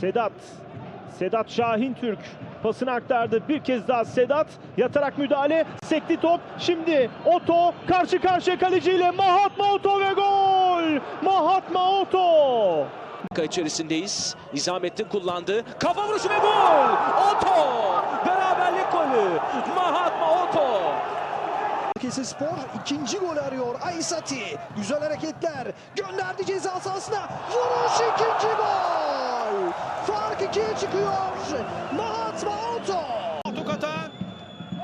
Sedat. Sedat Şahin Türk pasını aktardı. Bir kez daha Sedat yatarak müdahale. Sekti top. Şimdi Oto karşı karşıya kaleciyle Mahatma Oto ve gol. Mahatma Oto. Dakika içerisindeyiz. Nizamettin kullandı. Kafa vuruşu ve gol! Oto! Beraberlik golü. Mahatma Oto. Balıkesir Spor ikinci gol arıyor. Aysati güzel hareketler gönderdi ceza sahasına. Vuruş ikinci gol. İkiye çıkıyor. Mahatma Oto. Tokat'a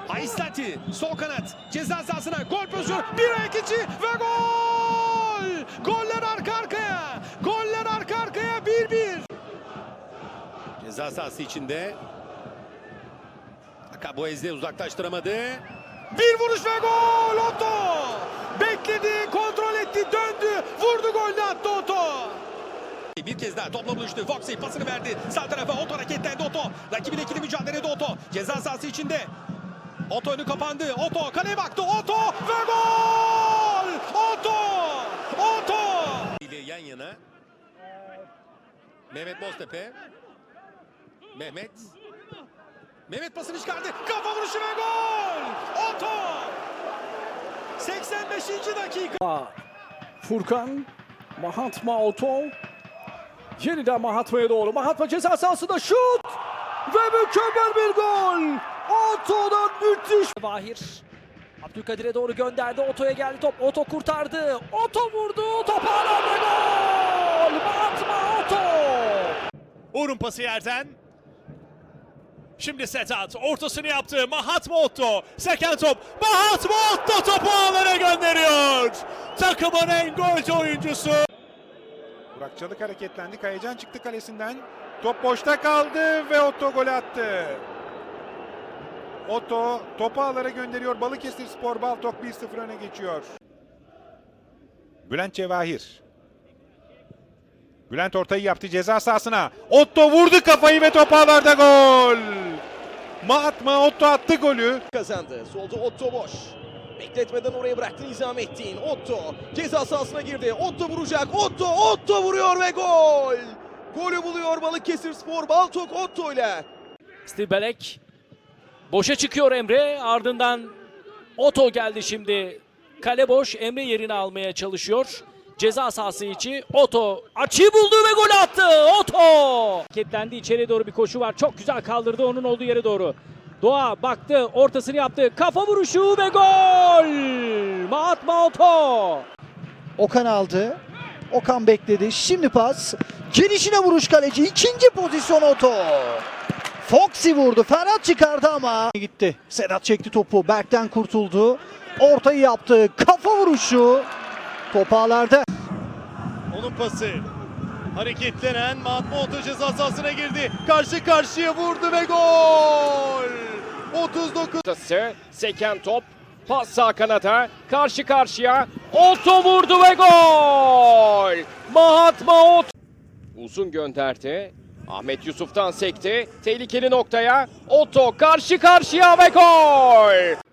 Aistati sol kanat ceza sahasına gol pozisyonu bir ayak içi ve gol! Goller arka arkaya. Goller arka arkaya 1-1. Ceza sahası içinde Akaboez'de uzaklaştıramadı. Bir vuruş ve gol Otto! Bekledi, kontrol etti, döndü, vurdu golünü attı Otto. Bir kez daha topla buluştu. Foxy pasını verdi. Sağ tarafa Otto hareketlendi Otto. Rakibin ikili mücadelede Otto. Ceza sahası içinde. Otto önü kapandı. Otto kaleye baktı. Otto ve gol! Otto! ile yan yana. Mehmet Boztepe. Mehmet. Mehmet pasını çıkardı. Kafa vuruşu ve gol! Otto! 85. dakika. Furkan, Mahatma Oto. Yeniden Mahatma'ya doğru. Mahatma ceza sahasında şut. Ve mükemmel bir gol. Oto'dan müthiş. Vahir Abdülkadir'e doğru gönderdi. Oto'ya geldi top. Oto kurtardı. Oto vurdu. Top ve gol! Mahatma Oto! Uğur'un pası yerden. Şimdi Sedat ortasını yaptı. Mahatma Otto. Seken top. Mahatma Otto topu ağlara gönderiyor. Takımın en golcü oyuncusu. Burak Çalık hareketlendi. Kayacan çıktı kalesinden. Top boşta kaldı ve Otto gol attı. Otto topu ağlara gönderiyor. Balıkesir Spor Baltok 1-0 öne geçiyor. Bülent Cevahir. Bülent ortayı yaptı ceza sahasına. Otto vurdu kafayı ve top ağlarda gol. Mahatma Otto attı golü. kazandı. Solda Otto boş. Bekletmeden oraya bıraktı Nizamettin. Otto ceza sahasına girdi. Otto vuracak. Otto, Otto vuruyor ve gol. Golü buluyor Balıkesir Spor Baltok Otto ile. Steve Belek boşa çıkıyor Emre. Ardından Oto geldi şimdi. Kale boş. Emre yerini almaya çalışıyor. Ceza sahası içi. Oto açıyı buldu ve gol attı. Oto! Hareketlendi içeriye doğru bir koşu var. Çok güzel kaldırdı onun olduğu yere doğru. Doğa baktı, ortasını yaptı. Kafa vuruşu ve gol! Mahatma Oto! Okan aldı. Okan bekledi. Şimdi pas. Girişine vuruş kaleci. İkinci pozisyon Oto. Foxy vurdu. Ferhat çıkardı ama gitti. Sedat çekti topu. Berk'ten kurtuldu. Ortayı yaptı. Kafa vuruşu. Top ağlarda. Onun pası. Hareketlenen Otto ceza sahasına girdi. Karşı karşıya vurdu ve gol. 39 Seken top. Pas sağ kanata. Karşı karşıya. Oto vurdu ve gol! Mahatma Oto. Uzun gönderdi. Ahmet Yusuf'tan sekti. Tehlikeli noktaya. Oto karşı karşıya ve gol!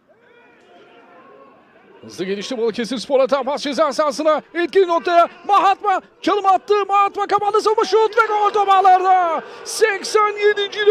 Hızlı gelişti Balıkesir Spor atan pas ceza sahasına. Etkili noktaya Mahatma çalım attı. Mahatma kapandı savunma şut ve gol top ağlarda. 87. dakika.